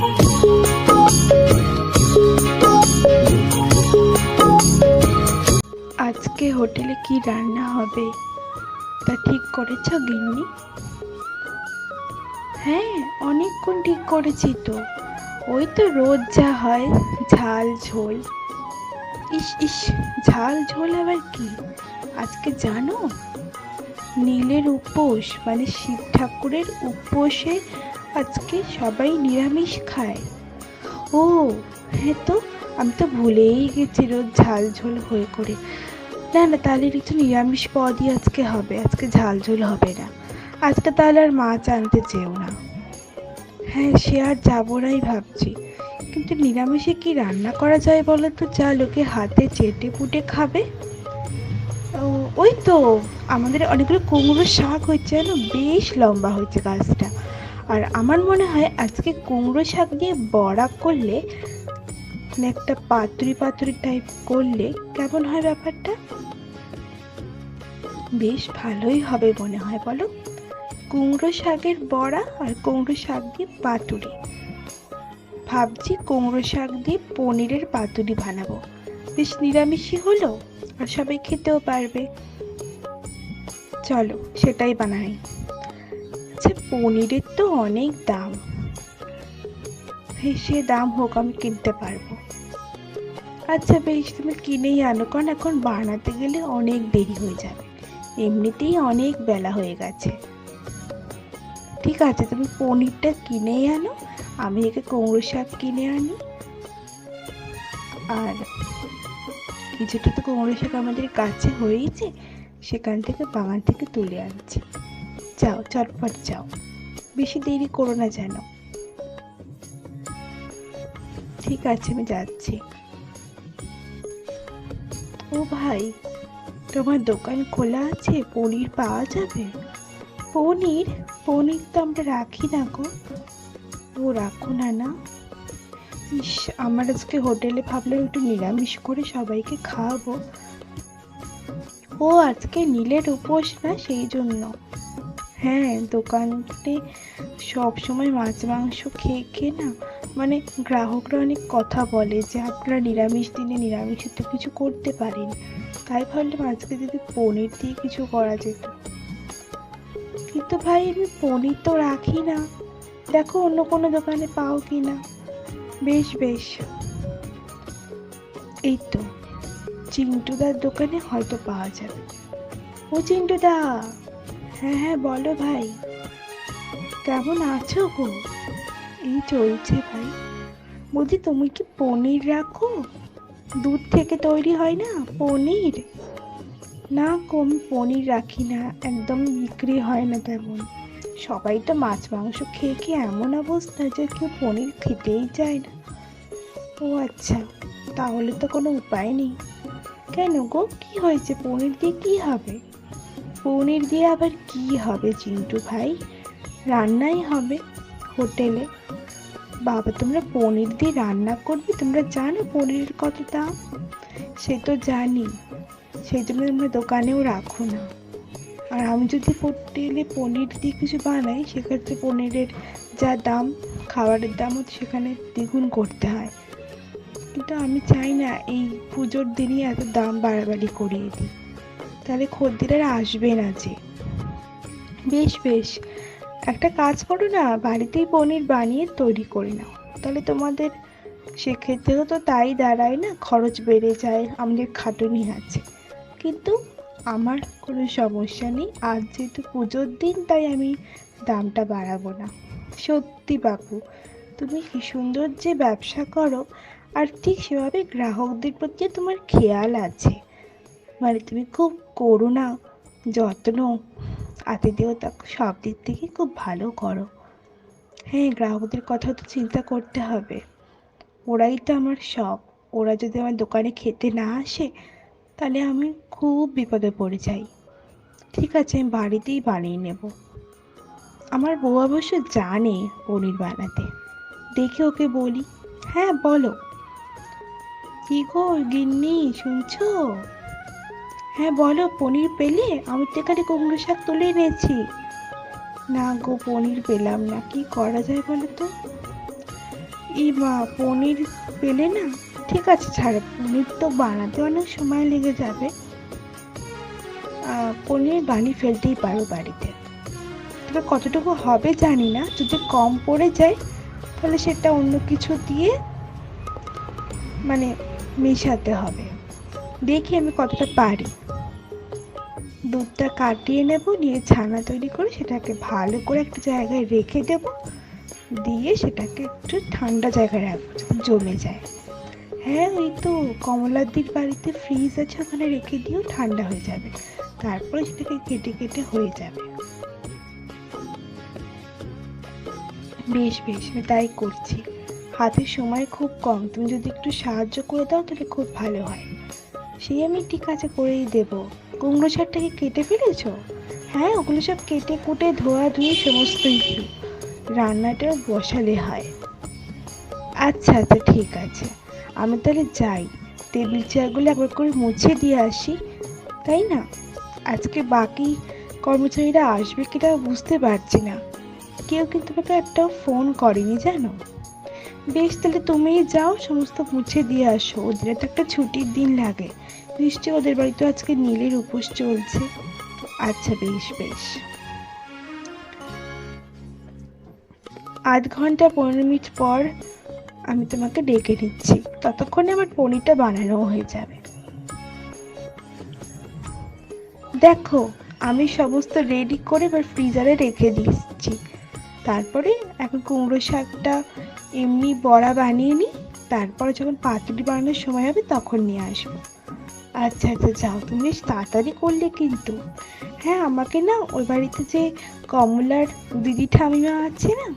আজকে হোটেলে কি রান্না হবে? তা ঠিক করেছ গিন্নি? হ্যাঁ অনেকক্ষণ ঠিক করেছি তো। ওই তো রোজ যা হয়, ঝাল, ঝোল। ইস ইস, ঝাল, ঝোল আবার কি? আজকে জানো? নীলের উপোস মানে শিব ঠাকুরের উপোসে আজকে সবাই নিরামিষ খায়। ও হ্যাঁ তো, আমি তো ভুলেই গেছি রোজ ঝাল ঝোল হয়ে করে। না না, তাহলে একটু নিরামিষ পদই আজকে হবে, আজকে ঝাল ঝোল হবে না। আজকে তাহলে আর মাছ আনতে চেও না। হ্যাঁ সে আর যাব নাই ভাবছি। কিন্তু নিরামিষে কি রান্না করা যায় বলো তো, যা লোকে হাতে চেটে পুটে খাবে? ওই তো, আমাদের অনেকগুলো কুমড়োর শাক হচ্ছে জানো? বেশ লম্বা হয়েছে গাছটা। আর আমার মনে হয় আজকে কুমড়ো শাক দিয়ে বড়া করলে মানে একটা পাতুরি পাতুরি টাইপ করলে কেমন হয় ব্যাপারটা? বেশ ভালোই হবে মনে হয়, বলো? কুমড়ো শাকের বড়া আর কুমড়ো শাক দিয়ে পাতুরি। ভাবছি কুমড়ো শাক দিয়ে পনিরের পাতুরি বানাবো। বেশ নিরামিষই হলো আর সবাই খেতেও পারবে। চলো, সেটাই বানাই। আচ্ছা পনিরের তো অনেক দাম। সে দাম হোক, আমি কিনতে পারব। আচ্ছা বেশ, তুমি কিনেই আনো, কারণ এখন বানাতে গেলে অনেক দেরি হয়ে যাবে। এমনিতেই অনেক বেলা হয়ে গেছে। ঠিক আছে, তুমি পনিরটা কিনেই আনো, আমি একে কুমড়ো শাক কিনে আনি। আর কিছুটা তো কুমড়ো শাক আমাদের কাছে হয়েইছে, সেখান থেকে বাগান থেকে তুলে আনছি। যাও, চটপট যাও। বেশি দেরি করো না যেন। ঠিক আছে, আমি যাচ্ছি। ও ভাই, তোমার দোকান খোলা আছে? পনির পাওয়া যাবে? পনির? পনির তো আমরা রাখি না গো। ও, রাখো না না। ইস, আমার আজকে হোটেলে ভাবলাম একটু নিরামিষ করে সবাইকে খাওয়াবো। ও, আজকে নীলের উপোস না, সেই জন্য। হ্যাঁ দোকানে সব সময় মাছ, মাংস খেয়ে খেয়ে না মানে গ্রাহকরা অনেক কথা বলে যে আপনারা নিরামিষ দিনে নিরামিষ তো কিছু করতে পারেন। তাই ভাবলাম আজকে যদি পনির দিয়ে কিছু করা যেত। কিন্তু ভাই, আমি পনির তো রাখি না। দেখো অন্য কোনো দোকানে পাও কি না? বেশ বেশ। এই তো চিন্টুদার দোকানে হয়তো পাওয়া যাবে। ও চিন্টুদা হ্যাঁ হ্যাঁ বলো ভাই। কেমন আছো গো? এই চলছে ভাই। বলছি তুমি কি পনির রাখো? দুধ থেকে তৈরি হয় না, পনির? না কম পনির রাখি না, একদম বিক্রি হয় না তেমন। সবাই তো মাছ মাংস খেয়ে খেয়ে এমন অবস্থা যে কেউ পনির খেতেই চায় না। ও আচ্ছা তাহলে তো কোনো উপায় নেই। কেন গো? কি হয়েছে? পনির দিয়ে কি হবে? পনির দিয়ে আবার কি হবে, চিন্টু ভাই? রান্নাই হবে হোটেলে। বাবা, তোমরা পনির দিয়ে রান্না করবে? তোমরা জানো পনিরের কত দাম? সে তো জানি সেই জন্য তোমরা দোকানেও রাখো না। আর আমি যদি হোটেলে পনির দিয়ে কিছু বানাই, সেক্ষেত্রে পনিরের যা দাম, খাবারের দামও সেখানে দ্বিগুণ করতে হয়। কিন্তু আমি চাই না এই পুজোর দিনই এত দাম বাড়াবাড়ি করিয়ে দিই। তাহলে খদ্দেরা আসবে না যে। বেশ বেশ। একটা কাজ করো না, বাড়িতেই পনির বানিয়ে তৈরি করে নাও। তাহলে তোমাদের সেক্ষেত্রেও তো তাই দাঁড়ায় না, খরচ বেড়ে যায়, আমাদের খাটুনি আছে। কিন্তু আমার কোনো সমস্যা নেই, আজ যেহেতু পুজোর দিন, তাই আমি দামটা বাড়াবো না। সত্যি বাপু, তুমি কি সুন্দর যে ব্যবসা করো, আর ঠিক সেভাবে গ্রাহকদের প্রতি তোমার খেয়াল আছে। মানে তুমি খুব করুণা যত্ন, আতিথেয়তা সব দিক থেকে খুব ভালো করো। হ্যাঁ গ্রাহকদের কথা তো চিন্তা করতে হবে। ওরাই তো আমার সব। ওরা যদি আমার দোকানে খেতে না আসে, তাহলে আমি খুব বিপদে পড়ে যাই। ঠিক আছে, আমি বাড়িতেই বানিয়ে নেব। আমার বউ অবশ্য জানে পনির বানাতে। দেখে ওকে বলি হ্যাঁ বলো। কি গো গিন্নি, শুনছো? হ্যাঁ বলো, পনির পেলে? আমি তো এখানে কুমড়ো শাক তুলে এনেছি। না গো, পনির পেলাম না। কি করা যায় বলো তো? এই মা, পনির পেলে না? ঠিক আছে, ছাড়, পনির তো বানাতে অনেক সময় লেগে যাবে। পনির বানিয়ে ফেলতেই পারো বাড়িতে। তবে কতটুকু হবে জানি না। যদি কম পড়ে যায়, তাহলে সেটা অন্য কিছু দিয়ে মানে মেশাতে হবে। দেখি আমি কতটা পারি। দুধটা কাটিয়ে নেব, নিয়ে ছানা তৈরি করে সেটাকে ভালো করে একটা জায়গায় রেখে দেব। দিয়ে সেটাকে একটু ঠান্ডা জায়গায় রাখব জমে যায়। হ্যাঁ ওই তো কমলাদির বাড়িতে ফ্রিজ আছে, ওখানে রেখে দিয়েও ঠান্ডা হয়ে যাবে। তারপরে সেটাকে কেটে কেটে হয়ে যাবে। বেশ বেশ, আমি তাই করছি। হাতে সময় খুব কম, তুমি যদি একটু সাহায্য করে দাও, তাহলে খুব ভালো হয়। সেই আমি ঠিক আছে করেই দেবো। কুমড়ো শাকটাকে কেটে ফেলেছো? হ্যাঁ ওগুলো সব কেটে কুটে, ধোয়া, ধুয়ে সমস্ত কিছু রান্নাটা বসালে হয়। আচ্ছা আচ্ছা ঠিক আছে। আমি তাহলে যাই। টেবিল চেয়ারগুলো একবার করে মুছে দিয়ে আসি, তাই না? আজকে বাকি কর্মচারীরা আসবে কিনা বুঝতে পারছি না। কেউ কিন্তু আমাকে একটা ফোন করেনি, জানো? বেশ, তাহলে তুমিই যাও, সমস্ত মুছে দিয়ে আসো। ওদের তো একটা ছুটির দিন লাগে। নিশ্চয়ই ওদের বাড়িতে আজকে নীলের উপোস চলছে। আচ্ছা বেশ বেশ। আধ ঘণ্টা পনেরো মিনিট পর আমি তোমাকে ডেকে নিচ্ছি। ততক্ষণে আমার পনিরটা বানানো হয়ে যাবে। দেখো, আমি সমস্ত রেডি করে এবার ফ্রিজারে রেখে দিচ্ছি। তারপরে এখন কুমড়ো শাকটা এমনি বড়া বানিয়ে নিই। তারপরে যখন পাতুরি বানানোর সময় হবে তখন নিয়ে আসব। আচ্ছা আচ্ছা যাও, তুমি বেশ তাড়াতাড়ি করলে কিন্তু। হ্যাঁ আমাকে না ওই বাড়িতে যে কমলার দিদি ঠামিমা আছে না,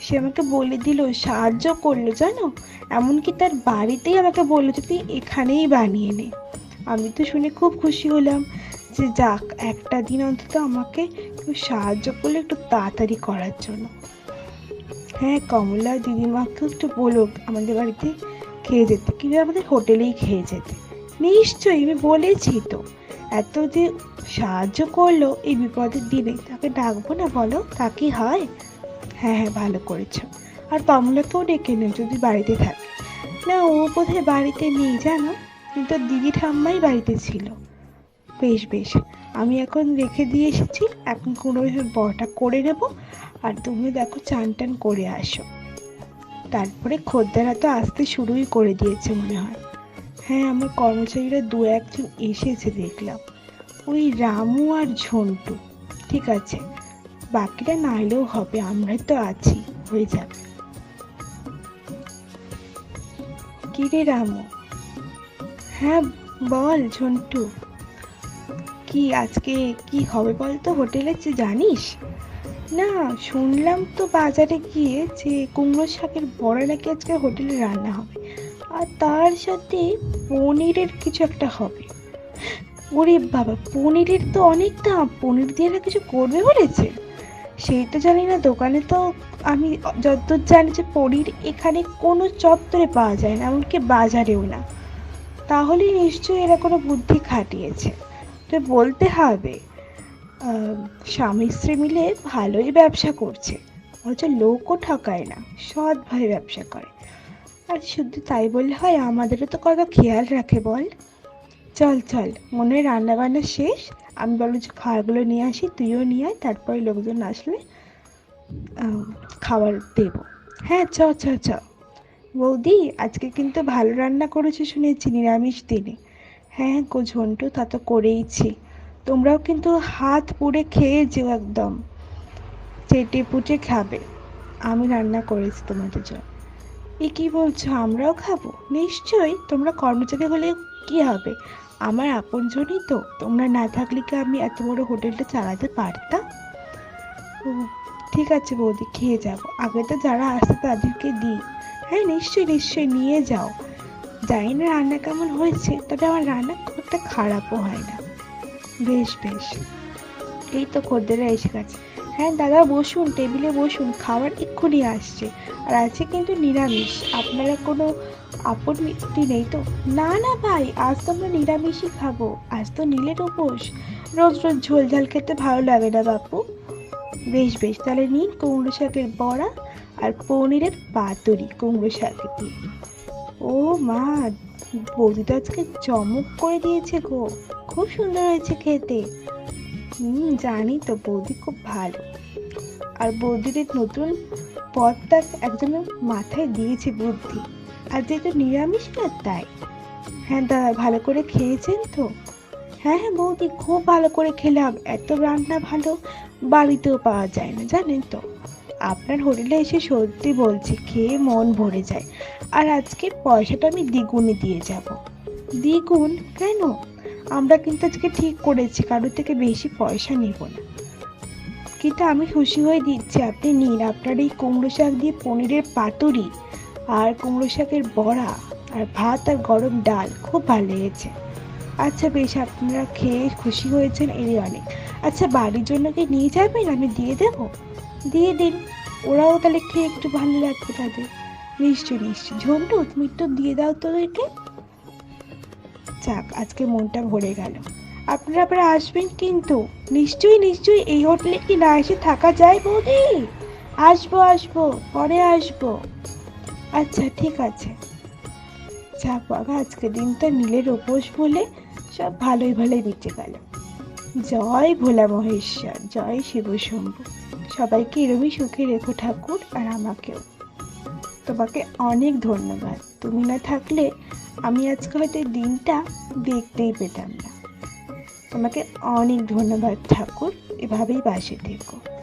সে আমাকে বলে দিল, সাহায্য করল, জানো? এমনকি তার বাড়িতেই আমাকে বলল যে, তুই এখানেই বানিয়ে নে। আমি তো শুনে খুব খুশি হলাম যে, যাক, একটা দিন অন্তত আমাকে কেউ সাহায্য করলে একটু তাড়াতাড়ি করার জন্য। হ্যাঁ কমলা দিদিমাকে একটু বলো, আমাদের বাড়িতে খেয়ে যেতে। কিংবা আমাদের হোটেলেই খেয়ে যেতে। নিশ্চয়ই, আমি বলেছি তো। এত যে সাহায্য করল এই বিপদের দিনে, তাকে ডাকবো না বলো? তা কি হয়? হ্যাঁ হ্যাঁ ভালো করেছ। আর কমলাকেও ডেকে নেও যদি বাড়িতে থাকে। না, ও বোধহয় বাড়িতে নেই, জানো? কিন্তু দিদি ঠাম্মাই বাড়িতে ছিল। বেশ বেশ, আমি এখন রেখে দিয়ে এসেছি। এখন কোনো বটা করে নেব। আর তুমি দেখো চান টান করে আসো। তারপরে খদ্দেররা তো আসতে শুরুই করে দিয়েছে মনে হয়। হ্যাঁ আমার কর্মচারীরা দু একজন এসেছে দেখলাম। ওই রামু আর ঝন্টু, ঠিক আছে? বাকিরা না এলেও হবে, আমরাই তো আছি, হয়ে যাবে। কি রে রামু? হ্যাঁ বল ঝন্টু। কি আজকে, কি হবে বল তো হোটেলে যে জানিস? না, শুনলাম তো বাজারে গিয়ে যে কুমড়ো শাকের বড়া নাকি আজকে হোটেলে রান্না হবে। আর তার সাথে পনিরের কিছু একটা হবে। ওরে বাবা, পনিরের তো অনেক দাম। পনির দিয়ে না কিছু করবে বলেছে? সেই তো জানি না। দোকানে তো আমি যতদূর জানি যে পনির এখানে কোনো চত্বরে পাওয়া যায় না, এমনকি বাজারেও না। তাহলে নিশ্চয়ই এরা কোনো বুদ্ধি খাটিয়েছে। তো বলতে হবে স্বামী স্ত্রী মিলে ভালোই ব্যবসা করছে। অথচ লোকও ঠকায় না সৎভাবে ব্যবসা করে। আর শুধু তাই বললে হয়, আমাদেরও তো কত খেয়াল রাখে বল। চল চল, মনে হয় রান্না বান্না শেষ। আমি বলো যে খাবারগুলো নিয়ে আসি, তুইও নিয়ে আয়, তারপরে লোকজন আসলে খাবার দেব। হ্যাঁ চ চ চ। বৌদি, আজকে কিন্তু ভালো রান্না করেছে শুনেছি, নিরামিষ দিনে। হ্যাঁ গো ঝন্টু, তা তো করেইছি। তোমরাও কিন্তু হাত পুড়ে খেয়ে যেও একদম। চেটে পুটে খাবে। আমি রান্না করেছি তোমাদের জন্য। এ কি বলছো? আমরাও খাব? নিশ্চয়ই। তোমরা কর্মচারী হলে কি হবে? আমার আপনজনই তো। তোমরা না থাকলে কি আমি এত বড় হোটেলটা চালাতে পারতাম? ও, ঠিক আছে বৌদি খেয়ে যাব। আগে তো যারা আসে তাদেরকে দিই। হ্যাঁ নিশ্চয়ই নিশ্চয়ই নিয়ে যাও। জানি না রান্না কেমন হয়েছে তবে আমার রান্না খুব একটা খারাপও হয় না। বেশ বেশ। এই তো খদ্দেররা এসে গেছে। হ্যাঁ দাদা, বসুন টেবিলে বসুন, খাবার এক্ষুনি আসছে। আর আছে কিন্তু নিরামিষ। আপনারা কোনো আপত্তি নেই তো? না না ভাই, আজ তো আমরা নিরামিষই খাব। আজ তো নীলের উপোস। রোজ রোজ ঝোল ঝাল খেতে ভালো লাগে না বাপু। বেশ বেশ, তাহলে নিন কুমড়ো শাকের বড়া আর পনিরের পাতুরি, কুমড়ো শাক ও মা, বৌদি তো আজকে চমক করে দিয়েছে গো। খুব সুন্দর হয়েছে খেতে। হুম, জানি তো, বৌদি খুব ভালো। আর বৌদির নতুন পদটা একজনের মাথায় দিয়েছে বুদ্ধি। আর যেহেতু নিরামিষ না তাই? হ্যাঁ দাদা ভালো করে খেয়েছেন তো? হ্যাঁ হ্যাঁ বৌদি, খুব ভালো করে খেলাম। এত রান্না ভালো বাড়িতেও পাওয়া যায় না, জানেন তো? আপনার হোটেলে এসে সত্যি বলছি, খেয়ে মন ভরে যায়। আর আজকে পয়সাটা আমি দ্বিগুণে দিয়ে যাব। দ্বিগুণ? কেন? আমরা কিন্তু আজকে ঠিক করেছি, কারোর থেকে বেশি পয়সা নেব না। কিন্তু আমি খুশি হয়ে দিচ্ছি, আপনি নিন। আপনার এই কুমড়ো শাক দিয়ে পনিরের পাতুরি আর কুমড়ো শাকের বড়া আর ভাত আর গরম ডাল খুব ভালো লেগেছে। আচ্ছা বেশ, আপনারা খেয়ে খুশি হয়েছেন এরই অনেক। আচ্ছা বাড়ির জন্য কি নিয়ে যাবেন? আমি দিয়ে দেবো? দিয়ে দিন। ওরাও তাহলে খেয়ে একটু ভালো লাগবে তাদের। নিশ্চয়ই নিশ্চয়ই। ঝন্টু, তুমি একটু দিয়ে দাও তো একে যাক আজকে মনটা ভরে গেল। আপনারা আবার আসবেন কিন্তু? নিশ্চয়ই নিশ্চয়ই এই হোটেলে কি না এসে থাকা যায় বৌদি? আসব আসব, পরে আসব। আচ্ছা ঠিক আছে। যাক বাবা, আজকে দিনটা নীলের উপোস বলে সব ভালোই ভালোই বেঁচে গেল। জয় ভোলা মহেশ্বর, জয় শিব শম্ভু সবাইকে এরমই সুখে রেখো ঠাকুর আর আমাকেও। তোমাকে অনেক ধন্যবাদ। তুমি না থাকলে আমি আজকে হয়তো দিনটা দেখতেই পেতাম না। তোমাকে অনেক ধন্যবাদ ঠাকুর। এভাবেই বাসে থেকো।